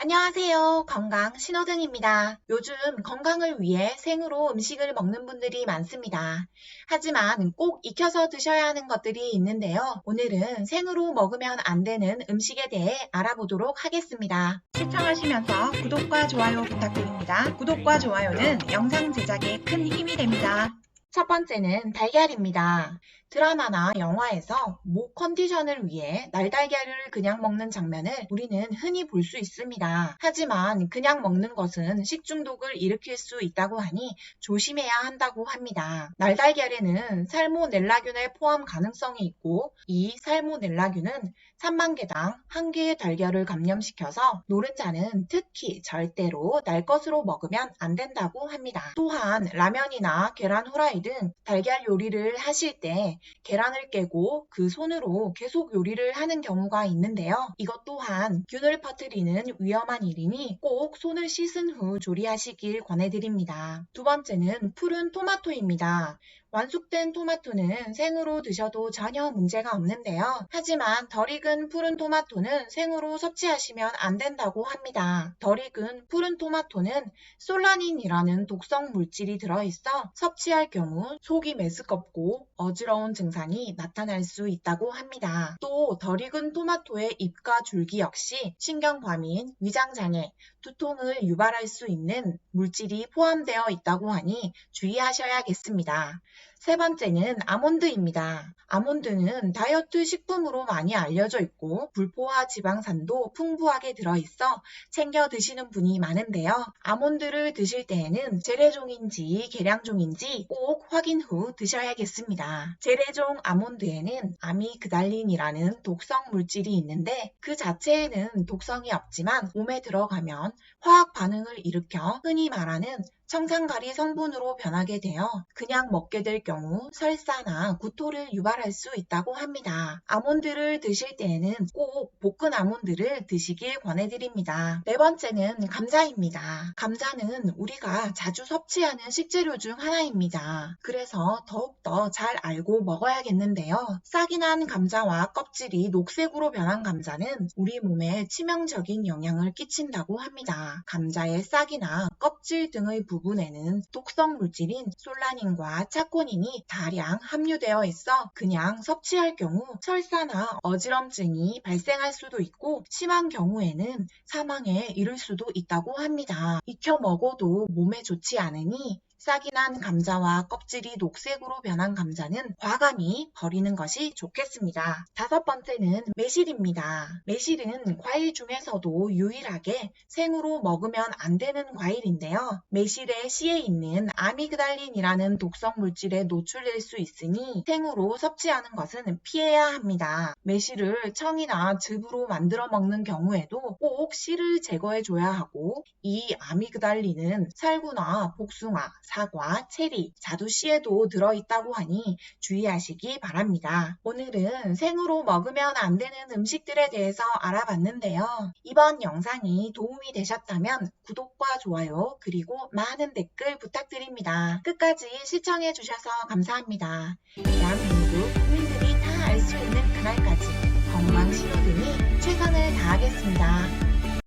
안녕하세요. 건강 신호등입니다. 요즘 건강을 위해 생으로 음식을 먹는 분들이 많습니다. 하지만 꼭 익혀서 드셔야 하는 것들이 있는데요. 오늘은 생으로 먹으면 안 되는 음식에 대해 알아보도록 하겠습니다. 시청하시면서 구독과 좋아요 부탁드립니다. 구독과 좋아요는 영상 제작에 큰 힘이 됩니다. 첫 번째는 달걀입니다. 드라마나 영화에서 목 컨디션을 위해 날달걀을 그냥 먹는 장면을 우리는 흔히 볼 수 있습니다. 하지만 그냥 먹는 것은 식중독을 일으킬 수 있다고 하니 조심해야 한다고 합니다. 날달걀에는 살모넬라균의 포함 가능성이 있고 이 살모넬라균은 3만 개당 한 개의 달걀을 감염시켜서 노른자는 특히 절대로 날 것으로 먹으면 안 된다고 합니다. 또한 라면이나 계란 후라이 등 달걀 요리를 하실 때 계란을 깨고 그 손으로 계속 요리를 하는 경우가 있는데요. 이것 또한 균을 퍼뜨리는 위험한 일이니 꼭 손을 씻은 후 조리하시길 권해드립니다. 두 번째는 푸른 토마토입니다. 완숙된 토마토는 생으로 드셔도 전혀 문제가 없는데요. 하지만 덜 익은 푸른 토마토는 생으로 섭취하시면 안 된다고 합니다. 덜 익은 푸른 토마토는 솔라닌이라는 독성 물질이 들어있어 섭취할 경우 속이 메스껍고 어지러운 증상이 나타날 수 있다고 합니다. 또 덜 익은 토마토의 잎과 줄기 역시 신경과민, 위장장애, 두통을 유발할 수 있는 물질이 포함되어 있다고 하니 주의하셔야겠습니다. 세 번째는 아몬드입니다. 아몬드는 다이어트 식품으로 많이 알려져 있고 불포화 지방산도 풍부하게 들어있어 챙겨 드시는 분이 많은데요. 아몬드를 드실 때에는 재래종인지 계량종인지 꼭 확인 후 드셔야겠습니다. 재래종 아몬드에는 아미그달린이라는 독성 물질이 있는데 그 자체에는 독성이 없지만 몸에 들어가면 화학 반응을 일으켜 흔히 말하는 청산가리 성분으로 변하게 되어 그냥 먹게 될 경우 설사나 구토를 유발할 수 있다고 합니다. 아몬드를 드실 때에는 꼭 볶은 아몬드를 드시길 권해드립니다. 네 번째는 감자입니다. 감자는 우리가 자주 섭취하는 식재료 중 하나입니다. 그래서 더욱더 잘 알고 먹어야겠는데요. 싹이 난 감자와 껍질이 녹색으로 변한 감자는 우리 몸에 치명적인 영향을 끼친다고 합니다. 감자의 싹이나 껍질 등의 부분에는 독성 물질인 솔라닌과 차코닌이 다량 함유되어 있어 그냥 섭취할 경우 설사나 어지럼증이 발생할 수도 있고 심한 경우에는 사망에 이를 수도 있다고 합니다. 익혀 먹어도 몸에 좋지 않으니 싹이 난 감자와 껍질이 녹색으로 변한 감자는 과감히 버리는 것이 좋겠습니다. 다섯 번째는 매실입니다. 매실은 과일 중에서도 유일하게 생으로 먹으면 안 되는 과일인데요. 매실의 씨에 있는 아미그달린이라는 독성 물질에 노출될 수 있으니 생으로 섭취하는 것은 피해야 합니다. 매실을 청이나 즙으로 만들어 먹는 경우에도 꼭 씨를 제거해 줘야 하고 이 아미그달린은 살구나 복숭아, 사과, 체리, 자두씨에도 들어있다고 하니 주의하시기 바랍니다. 오늘은 생으로 먹으면 안 되는 음식들에 대해서 알아봤는데요. 이번 영상이 도움이 되셨다면 구독과 좋아요 그리고 많은 댓글 부탁드립니다. 끝까지 시청해 주셔서 감사합니다. 대한민국 국민들이 다 알 수 있는 그날까지 건강 신호등이 최선을 다하겠습니다.